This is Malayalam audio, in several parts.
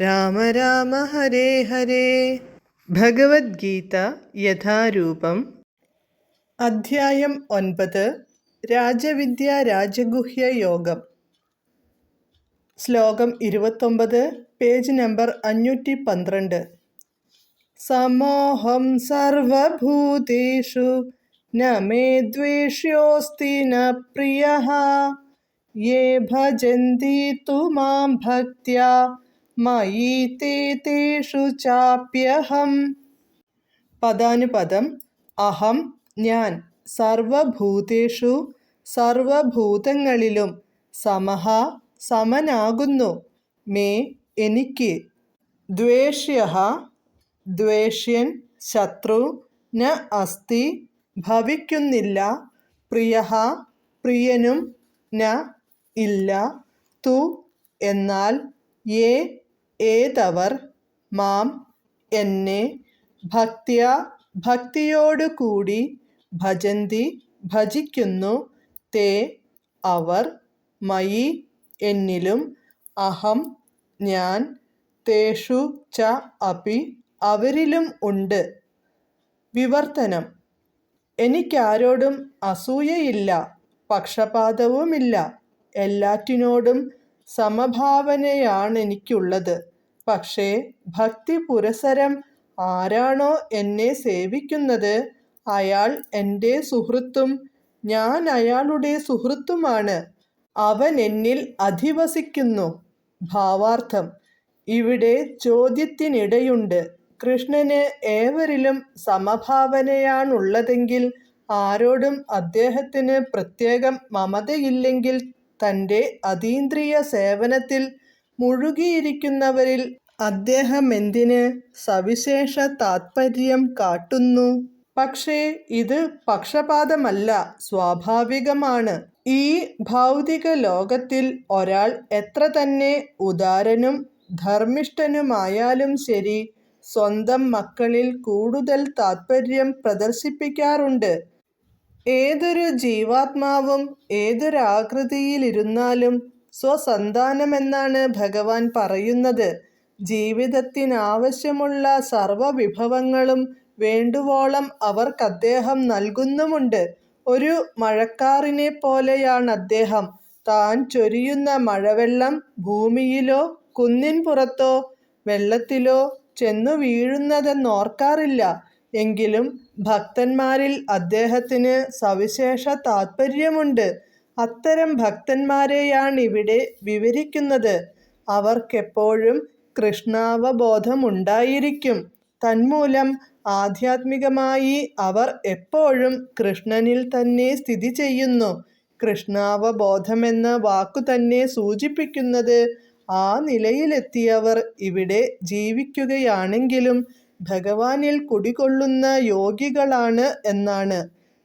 രാമ രാമ ഹരേ ഹരേ. ഭഗവത്ഗീത യഥാരൂപം. അധ്യായം ഒൻപത്. രാജവിദ്യ രാജഗുഹ്യ യോഗം. ശ്ലോകം ഇരുപത്തൊമ്പത് പേജ് നമ്പർ അഞ്ഞൂറ്റി പന്ത്രണ്ട് സമോഹം സർവഭൂതേഷു പ്രിയ. യേ ഭജന്തി തു മാം ഭക്ത്യാ മയി തേ തേഷു ചാപ്യഹം. പദാനുപദം അഹം ഞാൻ സർവഭൂതേഷു സർവഭൂതങ്ങളിലും സമഹ സമനാകുന്നു മേ എനിക്ക്. ദ്വേഷ്യ ദ്വേഷ്യൻ ശത്രു ന അസ്തി ഭവിക്കുന്നില്ല പ്രിയ പ്രിയനും ന ഇല്ല തു എന്നാൽ യേ ഏതവർ മാം എന്നെ ഭക്തിയ ഭക്തിയോടുകൂടി ഭജന്തി ഭജിക്കുന്നു തേ അവർ മയി എന്നിലും അഹം ഞാൻ തേഷു ച അപി അവരിലും ഉണ്ട്. വിവർത്തനം. എനിക്കാരോടും അസൂയയില്ല പക്ഷപാതവുമില്ല. എല്ലാറ്റിനോടും സമഭാവനയാണെനിക്കുള്ളത്. പക്ഷേ ഭക്തി പുരസരം ആരാണോ എന്നെ സേവിക്കുന്നത്? അയാൾ എന്റെ സുഹൃത്തും ഞാൻ അയാളുടെ സുഹൃത്തുമാണ്. അവൻ എന്നിൽ അധിവസിക്കുന്നു. ഭാവാർത്ഥം. ഇവിടെ ചോദ്യത്തിനിടയുണ്ട്. കൃഷ്ണന് ഏവരിലും സമഭാവനയാണുള്ളതെങ്കിൽ ആരോടും അദ്ദേഹത്തിന് പ്രത്യേകം മമതയില്ലെങ്കിൽ തന്റെ അതീന്ദ്രിയ സേവനത്തിൽ മുഴുകിയിരിക്കുന്നവരിൽ അദ്ദേഹം എന്തിന് സവിശേഷ താത്പര്യം കാട്ടുന്നു? പക്ഷേ ഇത് പക്ഷപാതമല്ല സ്വാഭാവികമാണ്. ഈ ഭൗതിക ലോകത്തിൽ ഒരാൾ എത്ര തന്നെ ഉദാരനും ധർമ്മിഷ്ഠനുമായാലും ശരി സ്വന്തം മക്കളിൽ കൂടുതൽ താത്പര്യം പ്രദർശിപ്പിക്കാറുണ്ട്. ഏതൊരു ജീവാത്മാവും ഏതൊരാകൃതിയിലിരുന്നാലും സ്വസന്താനമെന്നാണ് ഭഗവാൻ പറയുന്നത്. ജീവിതത്തിനാവശ്യമുള്ള സർവവിഭവങ്ങളും വേണ്ടുവോളം അവർക്ക് അദ്ദേഹം നൽകുന്നുമുണ്ട്. ഒരു മഴക്കാറിനെ പോലെയാണ് അദ്ദേഹം താൻ ചൊരിയുന്ന മഴവെള്ളം ഭൂമിയിലോ കുന്നിൻ പുറത്തോ വെള്ളത്തിലോ ചെന്നു വീഴുന്നതെന്നോർക്കാറില്ല. എങ്കിലും ഭക്തന്മാരിൽ അദ്ദേഹത്തിന് സവിശേഷ താത്പര്യമുണ്ട്. അത്തരം ഭക്തന്മാരെയാണ് ഇവിടെ വിവരിക്കുന്നത്. അവർക്കെപ്പോഴും കൃഷ്ണാവബോധമുണ്ടായിരിക്കും. തന്മൂലം ആധ്യാത്മികമായി അവർ എപ്പോഴും കൃഷ്ണനിൽ തന്നെ സ്ഥിതി ചെയ്യുന്നു. കൃഷ്ണാവബോധമെന്ന വാക്കു തന്നെ സൂചിപ്പിക്കുന്നത് ആ നിലയിലെത്തിയവർ ഇവിടെ ജീവിക്കുകയാണെങ്കിലും ഭഗവാനിൽ കുടികൊള്ളുന്ന യോഗികളാണ് എന്നാണ്.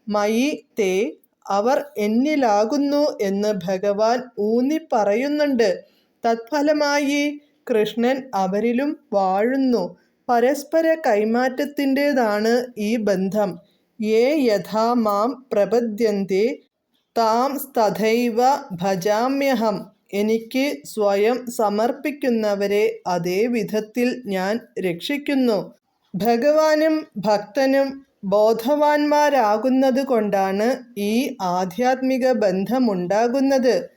മയി തേ അവർ എന്നിലാകുന്നു എന്ന് ഭഗവാൻ ഊന്നി പറയുന്നുണ്ട് തത്ഫലമായി കൃഷ്ണൻ അവരിലും വാഴുന്നു. പരസ്പര കൈമാറ്റത്തിന്റെതാണ് ഈ ബന്ധം. ഏ യഥാ മാം പ്രപദ്യന്തി താം തഥൈവ ഭജാമ്യഹം. എനിക്ക് സ്വയം സമർപ്പിക്കുന്നവരെ അതേ വിധത്തിൽ ഞാൻ രക്ഷിക്കുന്നു. ഭഗവാനും ഭക്തനും ബോധവാന്മാരാകുന്നത് കൊണ്ടാണ് ഈ ആധ്യാത്മിക ബന്ധമുണ്ടാകുന്നത്.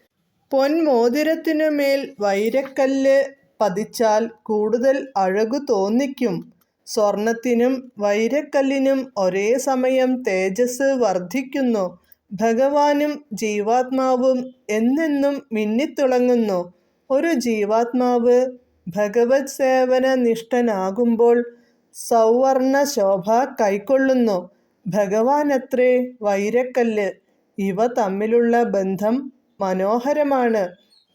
പൊന്മോതിരത്തിനുമേൽ വൈരക്കല്ല് പതിച്ചാൽ കൂടുതൽ അഴകു തോന്നിക്കും. സ്വർണത്തിനും വൈരക്കല്ലിനും ഒരേ സമയം തേജസ് വർദ്ധിക്കുന്നു. ഭഗവാനും ജീവാത്മാവും എന്നെന്നും മിന്നിത്തിളങ്ങുന്നു. ഒരു ജീവാത്മാവ് ഭഗവത് സേവന നിഷ്ഠനാകുമ്പോൾ സൗവർണ ശോഭ കൈക്കൊള്ളുന്നു. ഭഗവാനത്രേ വൈരക്കല്ല്. ഇവ തമ്മിലുള്ള ബന്ധം മനോഹരമാണ്.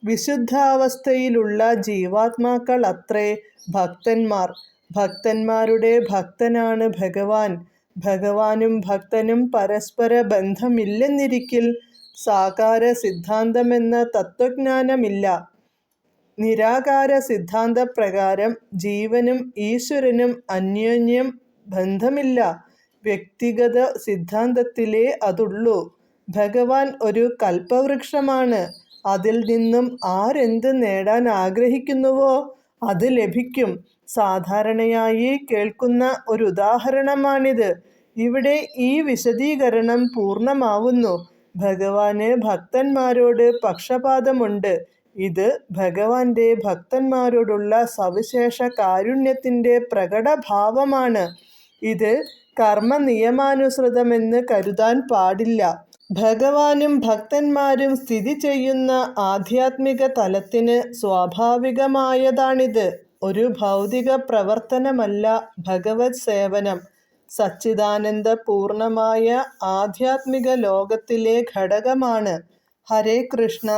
വിശുദ്ധാവസ്ഥയിലുള്ള ജീവാത്മാക്കൾ അത്രേ ഭക്തന്മാർ. ഭക്തന്മാരുടെ ഭക്തനാണ് ഭഗവാൻ. ഭഗവാനും ഭക്തനും പരസ്പര ബന്ധമില്ലെന്നിരിക്കിൽ സാകാര സിദ്ധാന്തമെന്ന തത്വജ്ഞാനമില്ല. നിരാകാര സിദ്ധാന്തപ്രകാരം ജീവനും ഈശ്വരനും അന്യോന്യം ബന്ധമില്ല. വ്യക്തിഗത സിദ്ധാന്തത്തിലേ അതുള്ളൂ. ഭഗവാൻ ഒരു കൽപ്പവൃക്ഷമാണ്. അതിൽ നിന്നും ആരെന്ത് നേടാൻ ആഗ്രഹിക്കുന്നുവോ അത് ലഭിക്കും. സാധാരണയായി കേൾക്കുന്ന ഒരു ഉദാഹരണമാണിത് ഇവിടെ ഈ വിശദീകരണം പൂർണമാവുന്നു. ഭഗവാന് ഭക്തന്മാരോട് പക്ഷപാതമുണ്ട്. ഇത് ഭഗവാന്റെ ഭക്തന്മാരോടുള്ള സവിശേഷ കാരുണ്യത്തിന്റെ പ്രകടഭാവമാണ്. ഇത് കർമ്മ നിയമാനുസൃതമെന്ന് കരുതാൻ പാടില്ല. ഭഗവാനും ഭക്തന്മാരും സ്ഥിതി ചെയ്യുന്ന ആധ്യാത്മിക തലത്തിന് സ്വാഭാവികമായതാണിത്. ഒരു ഭൗതിക പ്രവർത്തനമല്ല ഭഗവത് സേവനം. സച്ചിദാനന്ദ പൂർണമായ ആധ്യാത്മിക ലോകത്തിലെ ഘടകമാണ്. ഹരേ കൃഷ്ണ.